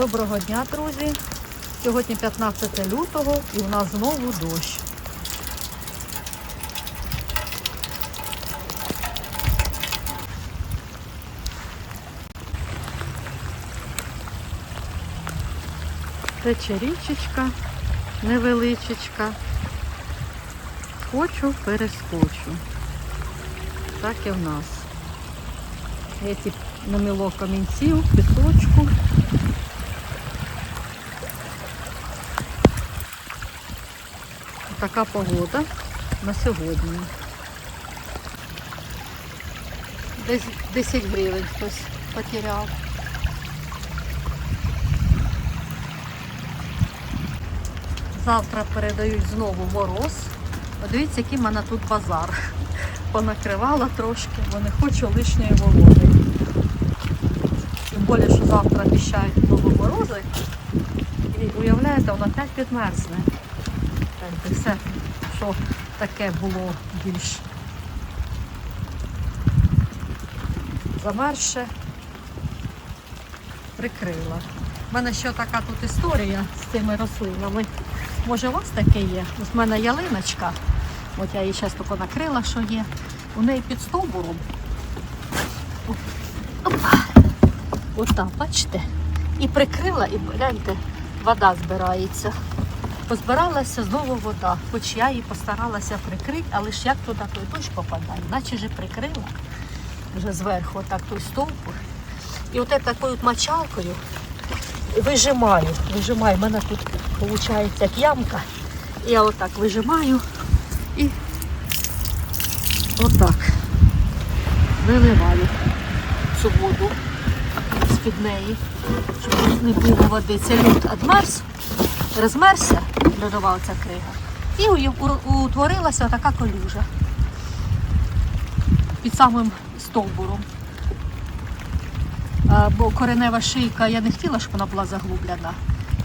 Доброго дня, друзі! Сьогодні 15 лютого і у нас знову дощ. Тече річечка невеличечка. Хочу, перескочу. Так і в нас. Я ці наміло камінців, пісочку. Така погода на сьогодні. Десь 10 гривень хтось потеряв. Завтра передають знову мороз. Подивіться, який в мене тут базар. Понакривала трошки, бо не хочу лишньої вологи. Тим більше, що завтра обіцяють знову морози. І уявляєте, воно опять підмерзне. Так, все, що таке було більш замерше, прикрила. У мене ще така тут історія з цими рослинами. Може, у вас таке є? Ось в мене ялиночка. От я її зараз тільки накрила, що є. У неї під стовбуром. Опа. Отак, бачите? І прикрила, і гляньте, вода збирається. Позбиралася знову вода, хоч я її постаралася прикрити, але ж як туди той дощ попадає, наче вже прикрила вже зверху, отак той стовбур. І от такою от мочалкою вижимаю, вижимаю. У мене тут виходить ямка. Я отак вижимаю і отак виливаю цю воду з-під неї, щоб не було води. Це лід одмерз, розмерся, додавав ця крига. І утворилася така колюжа під самим стовбуром. Бо коренева шийка, я не хотіла, щоб вона була заглублена.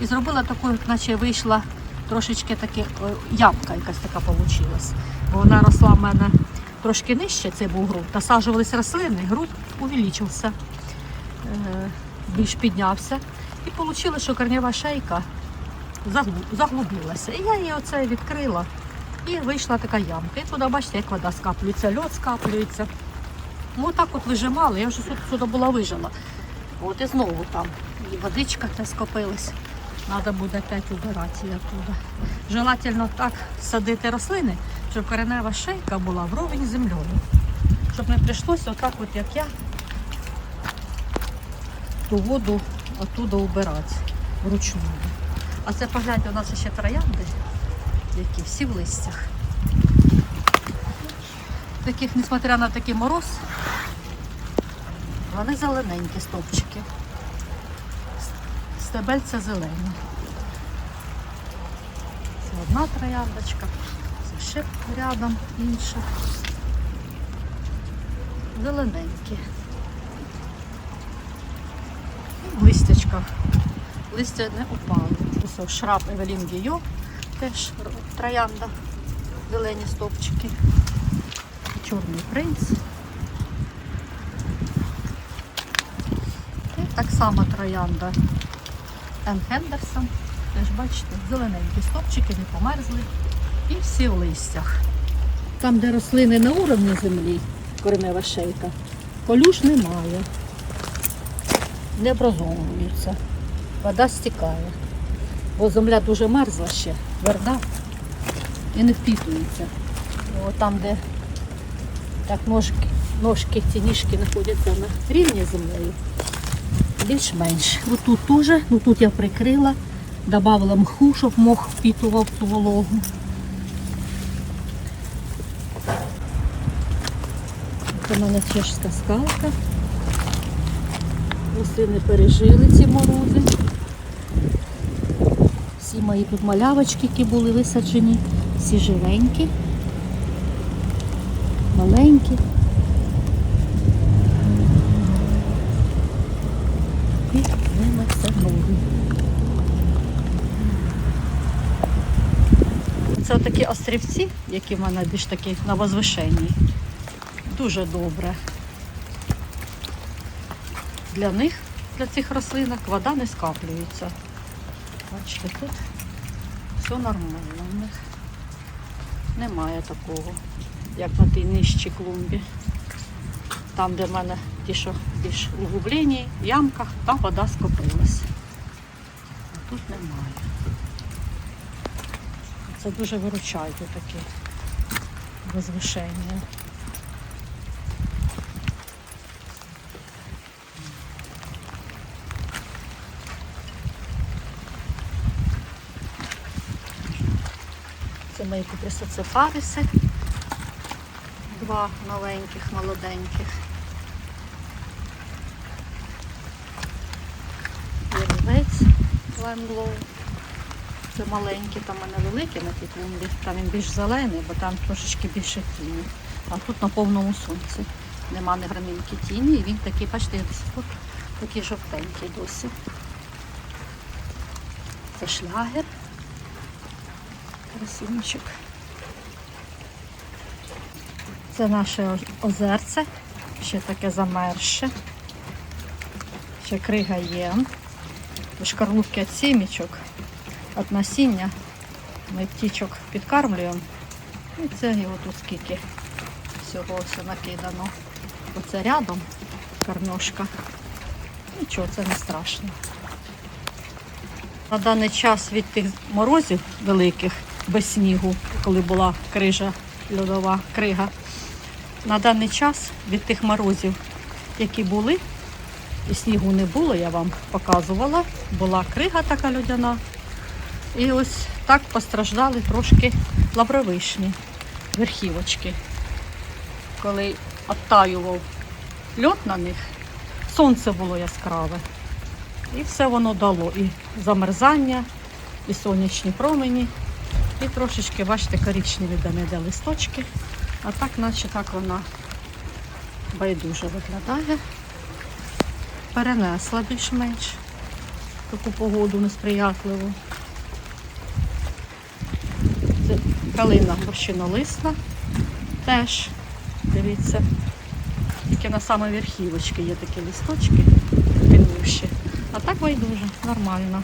І зробила таку, наче вийшла трошечки таке, е, ямка якась така вийшла. Бо вона росла в мене трошки нижче, це був ґрунт. Насаджувались рослини, ґрунт увеличився, е, більш піднявся. І вийшло, що коренева шейка заглубилася. І я її оце відкрила. І вийшла така ямка. І туди, бачите, як вода скаплюється, льод скаплюється. Ну так от вижимали, я вже сюди, була вижила. От і знову там. І водичка те скопилась. Треба буде опять убирати її оттуда. Желательно так садити рослини, щоб коренева шейка була вровень землею. Щоб не прийшлося отак, от як я, ту воду оттуда убирати вручну. А це погляньте, у нас ще троянди, які всі в листях. Таких, несмотря на такий мороз, вони зелененькі стовпчики. Стебельця зелені. Це одна трояндочка, це ще рядом інша. Зелененькі. В листячках. Листя не упало. Ось шраб Евелін Гійо, теж троянда, зелені стовпчики. Чорний принц. І так само троянда Ен Хендерсон. Теж бачите, зелененькі стопчики, не померзли. І всі в листях. Там, де рослини на уровні землі, коренева шейка, полюш немає. Не образовуються. Вода стікає. Бо земля дуже мерзла ще, тверда і не впітується. От там, де так ножки, ножки, ці ніжки знаходяться на рівні землею. Більш-менш. Ось тут теж, ну тут я прикрила, додала мху, щоб мох впітував цю вологу. Це в мене чешська скалка. Рослини пережили ці морози. Мої тут малявочки, які були висаджені, всі живенькі, маленькі. І ними це нові. Це такі острівці, які в мене більш такі на возвишенні. Дуже добре. Для них для цих рослинок, вода не скаплюється. Бачите, тут все нормально у них. Немає такого, як на тій нижчій клумбі. Там, де в мене ті, що більш углублені, ямках, там вода скопилась. А тут немає. Це дуже виручає таке возвишення. Це мої куприсоцефариси. Два новеньких, молоденьких. Єрвець Ленглоу. Це маленькі, там у мене великі на тій. Там він більш зелений, бо там трошечки більше тіні. А тут на повному сонці. Нема ні грамінки тіні, і він такий, бачите, десь тут такий жовтенький досі. Це шлягер. Красунчик. Це наше озерце, ще таке замерше. Ще крига є. Шкарлупки від сімічок, від насіння. Ми птічок підкармлюємо. І це його тут скільки всього все накидано. Оце рядом кормежка. Нічого, це не страшно. На даний час від тих морозів великих без снігу, коли була крижа, льодова крига. На даний час від тих морозів, які були, і снігу не було, я вам показувала. Була крига така льодяна. І ось так постраждали трошки лавровишні, верхівочки. Коли обтаював льод на них, сонце було яскраве. І все воно дало. І замерзання, і сонячні промені, і трошечки, бачите, коричневі де листочки. А так, наче так вона байдуже виглядає. Перенесла більш-менш таку погоду несприятливу. Це калина борщинолисна теж, дивіться. Тільки на саме верхівочці є такі листочки піднивші. А так байдуже, нормально.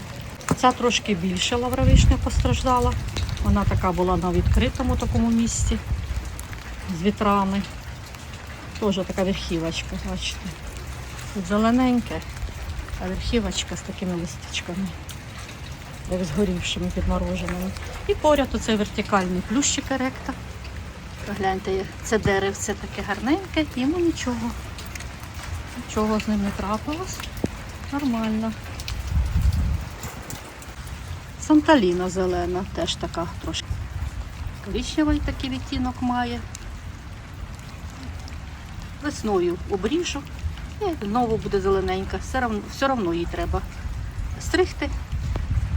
Ця трошки більше лавровишня постраждала. Вона така була на відкритому такому місці з вітрами. Теж така верхівочка, бачите. Тут зелененьке, а верхівочка з такими листочками, як згорівшими, підмороженими. І поряд оцей вертикальний плющик еректа. Погляньте, це деревце таке гарненьке, йому нічого. Нічого з ним не трапилось. Нормально. Санталіна зелена, теж така трошки коричневий такий відтінок має. Весною обріжу і знову буде зелененька. Все равно, все равно їй треба стригти.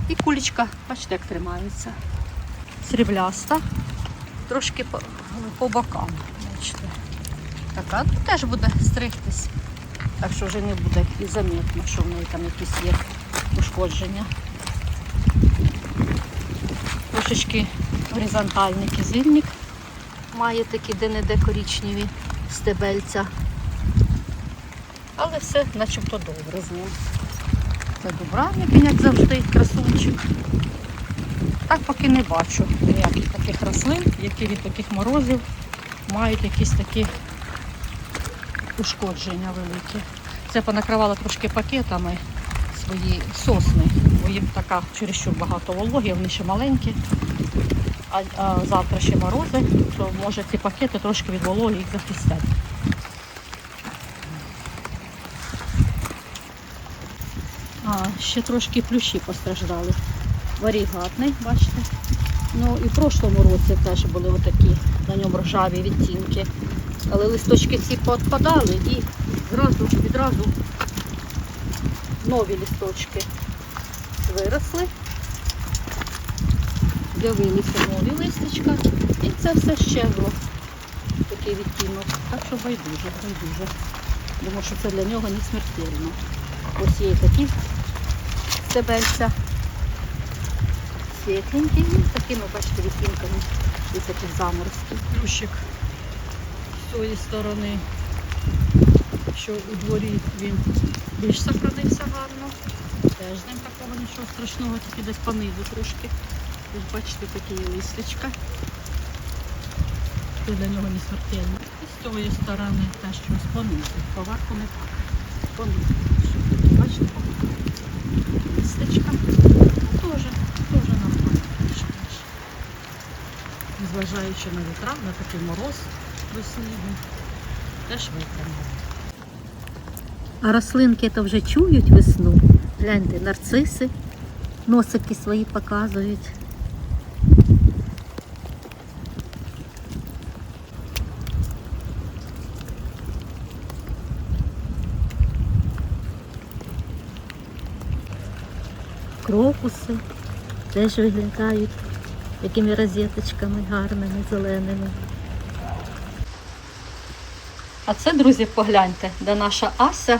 І кулечка, бачите, як тримається. Срібляста, трошки по, по бокам. Бачите. Така ну, теж буде стригтись. Так що вже не буде і замітно, що в неї там якісь є ушкодження. Трошечки горизонтальний кизильник. Має такі де-не-де коричневі стебельця. Але все начебто добре з ним. Це дубравник, як завжди, красунчик. Так поки не бачу ніяких таких рослин, які від таких морозів мають якісь такі ушкодження великі. Це понакривала трошки пакетами свої сосни, бо їм така чересчур багато вологи, вони ще маленькі. А, а завтра ще морози, то може ці пакети трошки від вологи їх захистять. А, ще трошки плющі постраждали. Варігатний, бачите. Ну і в прошлому році теж були отакі на ньому ржаві відтінки. Але листочки ці поотпадали і зразу відразу нові листочки виросли. З'явилися нові листочка і це все щезло. Такий відтінок. Так що байдуже, байдуже. Думаю, що це для нього не смертельно. Ось є такі стебельця світленькі і такими, бачите, відтінками і таких заморозків. Плющик з цієї сторони. Що у дворі він більш сохранився гарно. Теж з ним такого нічого страшного, тільки десь понизу трошки. Ось бачите, такі є листочка. Це для нього не смертельно. І з тої сторони теж щось понизу. Поверху не так. Понизу. Бачите, листочка. Теж, теж нормально. Незважаючи на вітра, на такий мороз весняний, теж витримав. А рослинки то вже чують весну. Гляньте, нарциси, носики свої показують. Крокуси теж виглядають якими розеточками гарними, зеленими. А це, друзі, погляньте, де наша Ася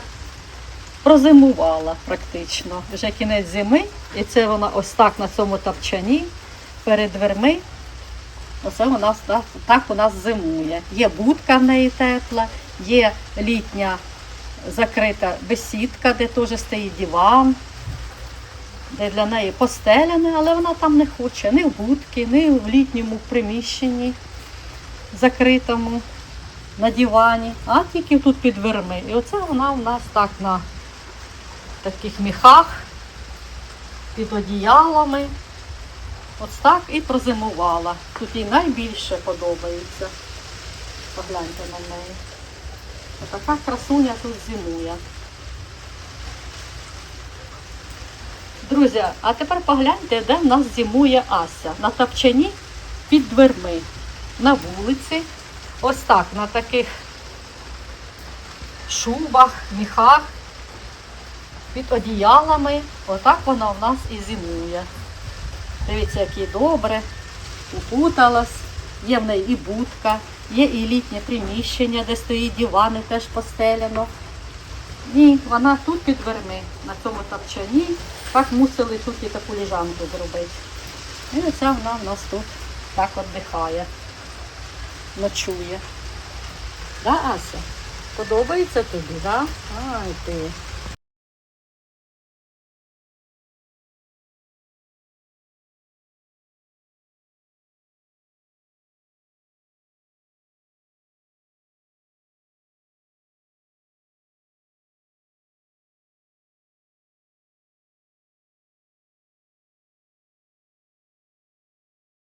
прозимувала практично. Вже кінець зими, і це вона ось так на цьому тапчані перед дверми. Оце у нас так, так у нас зимує. Є будка в неї тепла, є літня закрита бесідка, де теж стоїть диван, де для неї постеляне, але вона там не хоче ні в будки, ні в літньому приміщенні закритому на дивані, а тільки тут під дверми. І оце вона у нас так на таких міхах, під одіялами. Ось так і прозимувала. Тут їй найбільше подобається. Погляньте на неї. Така красуня тут зимує. Друзі, а тепер погляньте, де в нас зимує Ася. На тапчані під дверми. На вулиці. Ось так, на таких шубах, міхах, під одіялами. Отак вона в нас і зимує. Дивіться, як їй добре, укуталась. Є в неї і будка, є і літнє приміщення, де стоїть дивани, теж постеляно. Ні, вона тут під дверми, на цьому тапчані. Так мусили тут і таку ліжанку зробити. І оця вона в нас тут так віддихає, ночує. Да, Ася? Подобається тобі, да? Ай ти.